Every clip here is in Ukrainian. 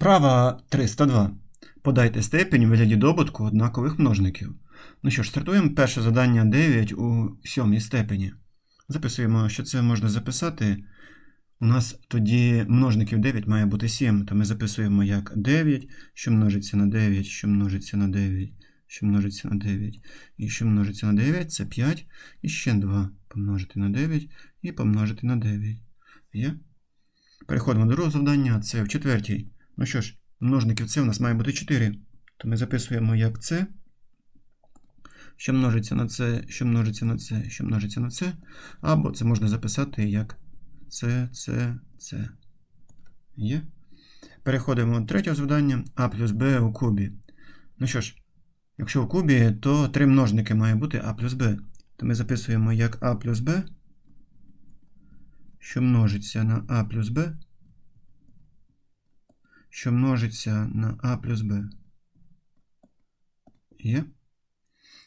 Вправа 302. Подайте степень у вигляді добутку однакових множників. Ну що ж, стартуємо перше завдання 9 у сьомій степені. Записуємо, що це можна записати. У нас тоді множників 9 має бути 7, то ми записуємо як 9, що множиться на 9, що множиться на 9, що множиться на 9, і що множиться на 9 це 5, і ще 2 помножити на 9 і помножити на 9. Є? Переходимо до другого завдання, це в четвертій. Ну що ж, множників це у нас має бути 4. То ми записуємо як це, що множиться на це, що множиться на це, що множиться на це. Або це можна записати як це, це, це. Є. Переходимо до третього завдання А плюс Б у кубі. Ну що ж, якщо у кубі, то три множники має бути А плюс Б. То ми записуємо як А плюс Б, що множиться на А плюс Б що множиться на а плюс b. Є.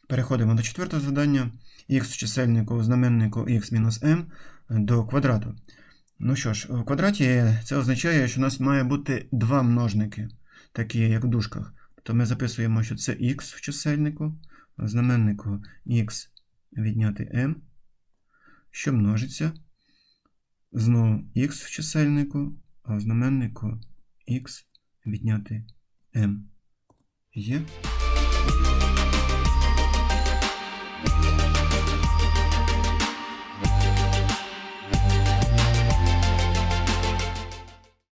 Переходимо до четвертого завдання. х в чисельнику в знаменнику x мінус m до квадрату. Ну що ж, у квадраті це означає, що у нас має бути два множники, такі як в дужках. То ми записуємо, що це х в чисельнику, в знаменнику x відняти m, що множиться. Знову х в чисельнику, а в знаменнику x відняти m. Є.